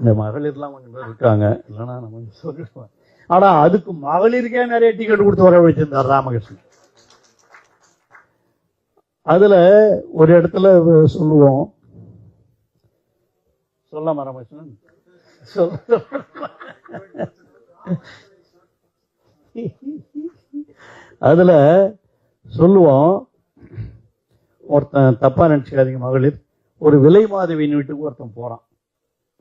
இந்த மகளிர்லாம் கொஞ்சம் பேர் இருக்காங்க. இல்லைன்னா நம்ம சொல்லிடுவோம் ஆனா அதுக்கு மகளிருக்கே நிறைய டிக்கெட் கொடுத்து வர வச்சிருந்தார் ராமகிருஷ்ணன். அதுல ஒரு இடத்துல சொல்லுவோம். சொல்லாம ராமகிருஷ்ணன் சொல்ல அதுல சொல்லுவோம். ஒருத்தன் தப்பா நினைச்சுக்காதீங்க மகளிர். ஒரு விலை மாதவியின் வீட்டுக்கு ஒருத்தன் போறான்.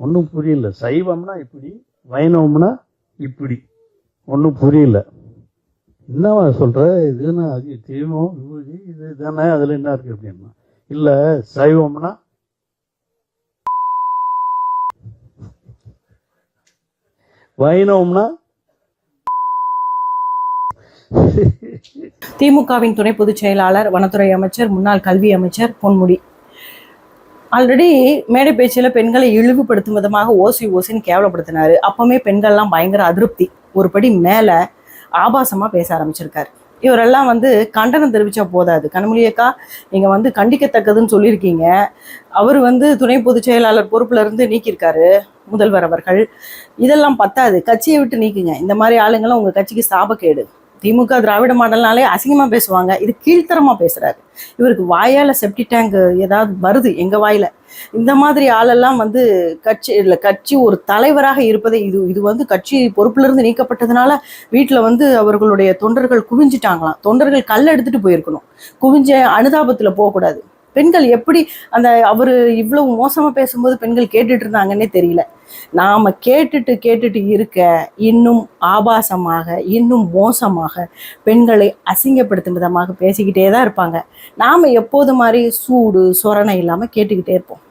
ஒன்றும் புரியல. சைவம்னா இப்படி வைணவம்னா இப்படி. ஒன்றும் புரியல. என்னவா சொல்ற? இதுன்னா அது தெய்வம் விபூதி இது தானே அதில் என்ன இருக்கு அப்படின்னா இல்லை சைவம்னா வைணவம்னா திமுகவின் துணை பொதுச் செயலாளர் வனத்துறை அமைச்சர் முன்னாள் கல்வி அமைச்சர் பொன்முடி. ஆல்ரெடி மேடை பேச்சில் பெண்களை இழிவுபடுத்தும் விதமாக ஓசி ஓசின்னு கேவலப்படுத்தினாரு. அப்போவுமே பெண்கள்லாம் பயங்கர அதிருப்தி. ஒரு படி மேலே ஆபாசமாக பேச ஆரம்பிச்சிருக்காரு. இவரெல்லாம் வந்து கண்டனம் தெரிவித்தா போதாது. கனிமொழியக்கா நீங்கள் வந்து கண்டிக்கத்தக்கதுன்னு சொல்லியிருக்கீங்க. அவர் வந்து துணை பொதுச் செயலாளர் பொறுப்புல இருந்து நீக்கியிருக்காரு முதல்வர் அவர்கள். இதெல்லாம் பத்தாது. கட்சியை விட்டு நீக்குங்க. இந்த மாதிரி ஆளுங்களாம் உங்கள் கட்சிக்கு சாபக்கேடு. திமுக திராவிட மாடல்னாலே அசிங்கமா பேசுவாங்க. இது கீழ்த்தரமா பேசுறாரு. இவருக்கு வாயால செப்டி டேங்க் ஏதாவது வருது எங்க வாயில? இந்த மாதிரி ஆளெல்லாம் வந்து கட்சி இல்ல கட்சி ஒரு தலைவராக இருப்பதை இது இது வந்து கட்சி பொறுப்புல இருந்து நீக்கப்பட்டதுனால வீட்டுல வந்து அவர்களுடைய தொண்டர்கள் குவிஞ்சிட்டாங்களாம். தொண்டர்கள் கல் எடுத்துட்டு போயிருக்கணும். குவிஞ்ச அனுதாபத்துல போகக்கூடாது. பெண்கள் எப்படி அந்த அவரு இவ்வளவு மோசமா பேசும்போது பெண்கள் கேட்டுட்டு இருந்தாங்கன்னே தெரியல. நாம கேட்டுட்டு கேட்டுட்டு இருக்க இன்னும் ஆபாசமாக இன்னும் மோசமாக பெண்களை அசிங்கப்படுத்தும் விதமாக பேசிக்கிட்டே தான் இருப்பாங்க. நாம எப்போது மாதிரி சூடு சொரணை இல்லாம கேட்டுக்கிட்டே இருப்போம்.